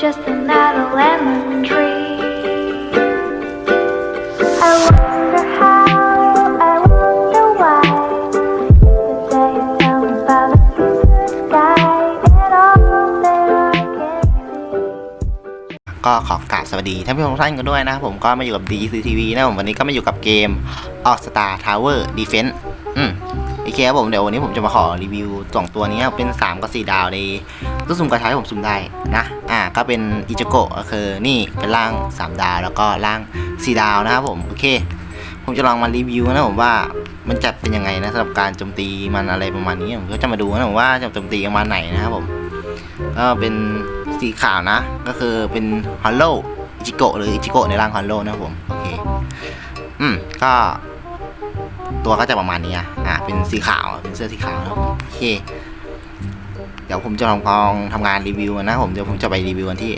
just another lemon tree. I wonder how, I wonder why. The day you tell me about the future sky and all that I can see. ก็ขอกราบสวัสดีท่านผู้ชมทุกท่านกันด้วยนะครับผมก็มาอยู่กับ DCTV นะผมวันนี้ก็มาอยู่กับเกม All Star Tower Defense อืมโอ เคครับผมเดี๋ยววันนี้ผมจะมาขอรีวิวสองตัวนี้ครับเป็น 3 กับ 4 ดาวในตู้สุ่มกระชายผมสุ่มได้นะอ่าก็เป็นอิจิโกะก็คือนี่เป็นร่าง 3 ดาวแล้วก็ร่าง 4 ดาวนะครับผมโอเค ผมจะลองมารีวิวนะผมว่ามันจะเป็นยังไงนะสำหรับการโจมตีมันอะไรประมาณนี้ผมก็จะมาดูนะผมว่าจะโจมตีประมาณไหนนะครับผมก็เป็นสีขาวนะ ก็คือเป็นฮอลโลอิจิโกะหรืออิจิโกะในร่างฮอลโลนะผมโอเคอืมก็ ตัวก็จะประมาณนี้อะเป็นสีขาวเป็นเสื้อสีขาวนะครับผมโอเค เดี๋ยวผมจะลองลองทำงานรีวิวนะผมเดี๋ยวผมจะไปรีวิวกันที่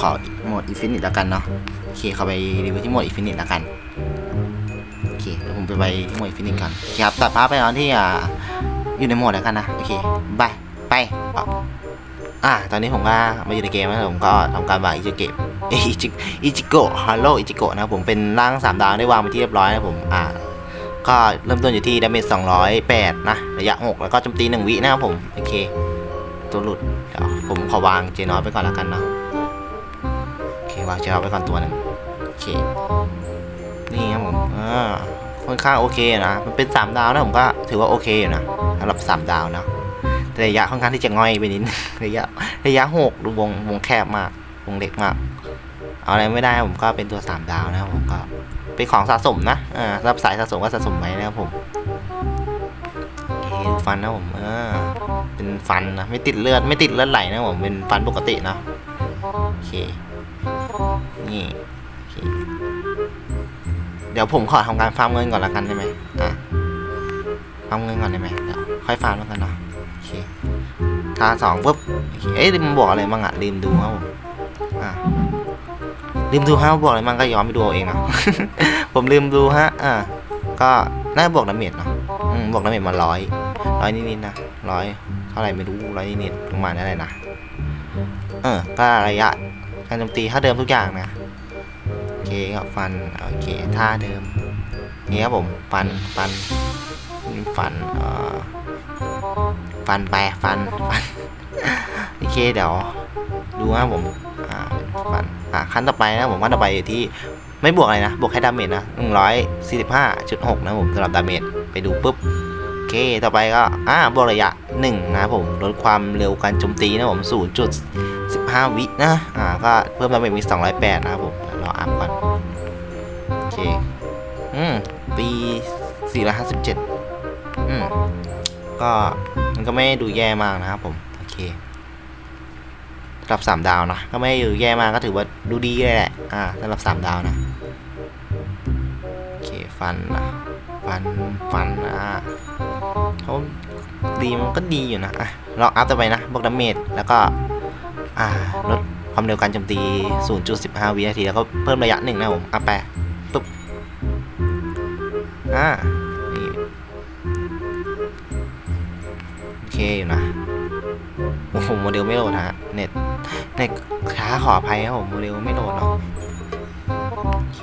ขอโหมดอินฟินิตแล้วกันเนาะโอเคเข้าไปรีวิวที่โหมดอินฟินิตแล้วกันโอเคเดี๋ยวผมไปไปที่โหมดอินฟินิตกันโอเคครับตัดภาพไปตอนที่อ่าอยู่ในโหมดแล้วกันนะโอเคบายไปอ่าตอนนี้ผมก็มาอยู่ในเกมแล้วผมก็ทำการวางอิจิเกะอิจิอิจิโกะฮัลโหลอิจิโกะนะผมเป็นร่างสามดาวได้วางไปที่เรียบร้อยนะผมอ่า ก็เริ่มต้นอยู่ที่ดาเมจ208 นะ ระยะ 6 แล้วก็โจมตี 1 วินะครับผม โอเค ตัวหลุด เดี๋ยวผมขอวางเจนอสไปก่อนแล้วกันเนาะโอเควางเจนอสไปก่อนตัวหนึ่งโอเค นี่ครับผมอ่าค่อนข้างโอเคนะ มันเป็น 3 ดาวนะผมก็ถือว่าโอเคอยู่นะสำหรับ 3 ดาวเนาะแต่ระยะค่อนข้างที่จะง่อยไปนิดระยะระยะหกดูวงวงแคบมากวงเล็กมาก เอาอะไรไม่ได้ผมก็เป็นตัวสามดาวนะครับผมก็ เป็นของสะสมนะอ่าสำหรับสายสะสมก็สะสมไว้นะครับผมเคดูฟันนะผมเออเป็นฟันนะไม่ติดเลือดไม่ติดเลือดไหลนะผมเป็นฟันปกตินะโอเคนี่โอเคเดี๋ยวผมขอทำการฟาร์มเงินก่อนละกันได้ไหมอะฟาร์มเงินก่อนได้ไหมเดี๋ยวค่อยฟาร์มแล้วกันเนาะโอเคตาสองปุ๊บเคเอ๊ะลืมบอกอะไรบ้างอะลืมดูครับผมอะ ลืมดูฮะว่าบอกอะไรบ้างก็ย้อนไปดูเอาเองเนาะผมลืมดูฮะ อ่า ก็น่าบวกดาเมจเนาะบวกดาเมจมาร้อยร้อยนิดๆนะร้อยเท่าไหร่ไม่รู้ร้อยนิดๆประมาณนั้นเลยนะ เออ ก็ระยะการโจมตีเท่าเดิมทุกอย่างนะโอเคก็ฟัน โอเคท่าเดิม นี่ครับผมฟันฟันฟันเอ่อฟันไปฟันฟันโอเคเดี๋ยวดูนะผมอ่าฟัน อ่าขั้นต่อไปนะผมขั้นต่อไปอยู่ที่ไม่บวกอะไรนะ บวกแค่ดาเมจนะหนึ่งร้อยสี่สิบห้าจุดหกนะผมสำหรับดาเมจไปดูปุ๊บโอเคต่อไปก็อ่าบวกระยะหนึ่งนะครับผมลดความเร็วการโจมตีนะผมศูนย์จุดสิบห้าวินะอ่าก็เพิ่มดาเมจมีสองร้อยแปดนะครับผมเดี๋ยวรออัพก่อนโอเคอืมตีสี่ร้อยห้าสิบเจ็ดอืมก็มันก็ไม่ได้ดูแย่มากนะครับผม โอเค หรับสามดาวนะก็ไม่ได้ดูแย่มากก็ถือว่าดูดีเลยแหละอ่าสำหรับสามดาวนะโอเคฟันนะฟันฟันอ่าเขาดีมันก็ดีอยู่นะอะลองอัพต่อไปนะบวกดาเมจแล้วก็อ่าลดความเร็วการโจมตี 0.15 วินาที แล้วก็เพิ่มระยะหนึ่งนะผมอัพไปปุ๊บอ่านี่โอเคอยู่นะโอ้โหโมเดลไม่โหลดฮะเน็ต เน็ตช้าขออภัยครับผมโมเดลไม่โหลดเนาะโอเค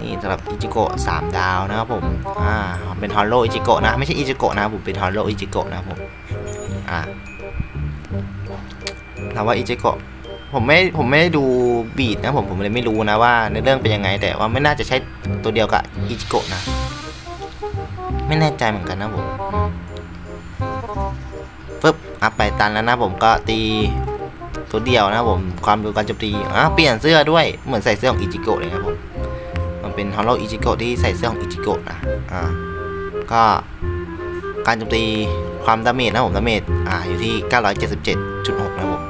นี่สำหรับอิจิโกะสามดาวนะครับผม อ่า เป็นฮอลโลอิจิโกะนะ ไม่ใช่อิจิโกะนะผม เป็นฮอลโลอิจิโกะนะผม อ่าถามว่าอิจิโกะผมไม่ผมไม่ได้ดูบีดนะผมผมเลยไม่รู้นะว่าในเรื่องเป็นยังไง แต่ว่าไม่น่าจะใช่ตัวเดียวกับอิจิโกะนะ ไม่แน่ใจเหมือนกันนะผมอืมปึ๊บอัพไปตันแล้วนะผมก็ตี ตัวเดียวนะผมความเร็วการโจมตีอะเปลี่ยนเสื้อด้วยเหมือนใส่เสื้อของอิจิโกะเลยครับผมมันเป็นฮอลโลอิจิโกะที่ใส่เสื้อของอิจิโกะนะอ่าก็การโจมตีความดาเมจนะผมดาเมจอ่าอยู่ที่ 977.6 นะผม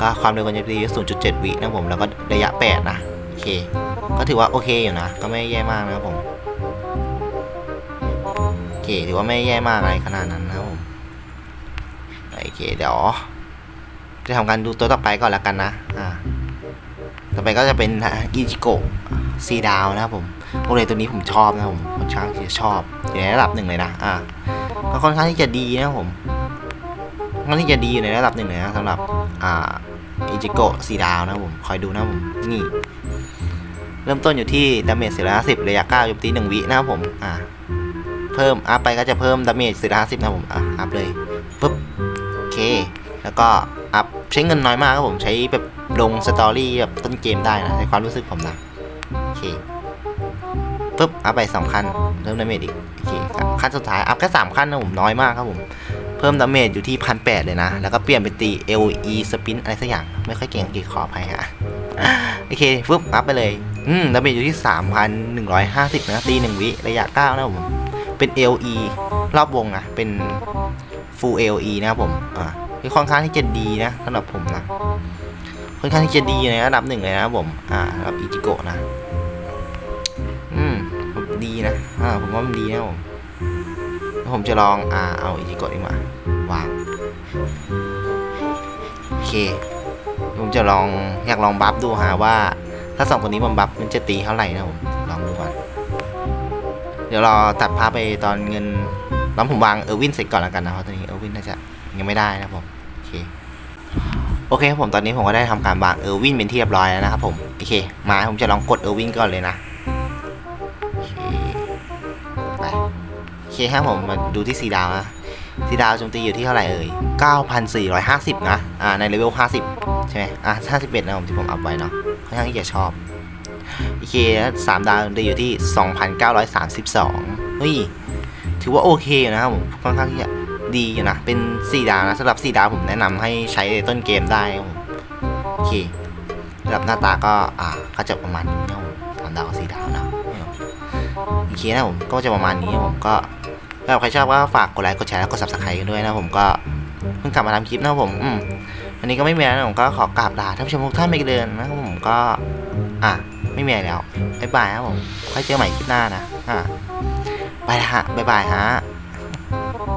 ก็ความเร็วการโจมตี0.7 วินะผมแล้วก็ระยะ 8 นะโอเค ก็ถือว่าโอเคอยู่นะ ก็ไม่แย่มากนะครับผมโอเคถือว่าไม่แย่มากอะไรขนาดนั้นนะครับผมโอเคเดี๋ยว จะทำการดูตัวต่อไปก่อนแล้วกันนะ อ่า ต่อไปก็จะเป็นอิจิโกะซีดาวนะครับผมโอเลตัวนี้ผมชอบนะผมค่อนข้างที่จะชอบอยู่ในระดับหนึ่งเลยนะ อ่า ก็ค่อนข้างที่จะดีนะผมค่อนข้างที่จะดีอยู่ในระดับหนึ่งเลยนะสำหรับ อ่าอิจิโกะสีดาวนะผม คอยดูนะผม นี่ เริ่มต้นอยู่ที่ดาเมจ450ระยะ9โจมตี1วินะครับผม อ่า เพิ่มอัพไปก็จะเพิ่มดาเมจ450นะครับผม อะอัพเลยปุ๊บ โอเค แล้วก็อัพใช้เงินน้อยมากครับผมใช้แบบลงสตอรี่แบบต้นเกมได้นะในความรู้สึกผมนะโอเคปุ๊บอัพไปสองขั้นเพิ่มดาเมจอีกโอเคครับขั้นสุดท้ายอัพแค่สามขั้นนะผมน้อยมากครับผมเพิ่มดาเมจอยู่ที่พันแปดเลยนะ แล้วก็เปลี่ยนเป็นตี LE สปินอะไรสักอย่าง ไม่ค่อยเก่งกีขออภัยฮะโอเคฟึบอัพไปเลยอืมดาเมจอยู่ที่ 3,150 นะตี1วิระยะ9นะครับผมเป็น LE รอบวงนะเป็น full LE นะครับผมอ่า คือค่อนข้างที่จะดีนะสำหรับผมนะค่อนข้างที่จะดีในระดับหนึ่งเลยนะผม อ่าระดับอิจิโกะนะ อืมดีนะ อ่า ผมว่ามันดีนะผมแล้วผมจะลอง อ่า เอาอิจิโกะดีกว่าวาง โอเค ผมจะลอง อยากลองบัฟดูฮะว่า ถ้าสองคนนี้มันบัฟมันจะตีเท่าไหร่นะผม ลองดูก่อน เดี๋ยวรอตัดภาพไปตอนเงินแล้วผมวางเออร์วินเสร็จก่อนแล้วกันนะเพราะตอนนี้เออร์วินน่าจะยังไม่ได้นะผม โอเคครับผมตอนนี้ผมก็ได้ทำการวางเออร์วินเป็นที่เรียบร้อยแล้วนะครับผมโอเค มาผมจะลองกดเออร์วินก่อนเลยนะโอเคไปโอเคครับผมมาดูที่สีดาวนะสีดาวโจมตีอยู่ที่เท่าไหร่เอ่ย9,450 นะอ่าในเลเวล50 ใช่ไหมอะ51นะผมที่ผมอัพไว้เนาะค่อนข้างที่จะชอบโอเคสามดาวได้อยู่ที่ 2,932เฮ้ยถือว่าโอเคนะครับผมค่อนข้างที่จะ ดีอยู่นะ เป็น 4 ดาวนะสำหรับ 4 ดาวผมแนะนำให้ใช้ในต้นเกมได้ผมโอเคสำหรับหน้าตาก็อ่าก็จะประมาณนี้นะผมสามดาวกับสี่ดาวนะโอเคนะผมก็จะประมาณนี้ผมก็ถ้าใครชอบก็ฝากกดไลค์กดแชร์แล้วกด subscribe กันด้วยนะผมก็เพิ่งกลับมาทำคลิปนะผมอืมวันนี้ก็ไม่มีอะไรนะผมก็ขอกราบลาท่านผู้ชมทุกท่านไปเดินนะครับผมก็ อะไม่มีอะไรแล้วบ๊ายบายครับผมค่อยเจอใหม่คลิปหน้านะอะไปละฮะบ๊ายบายฮะ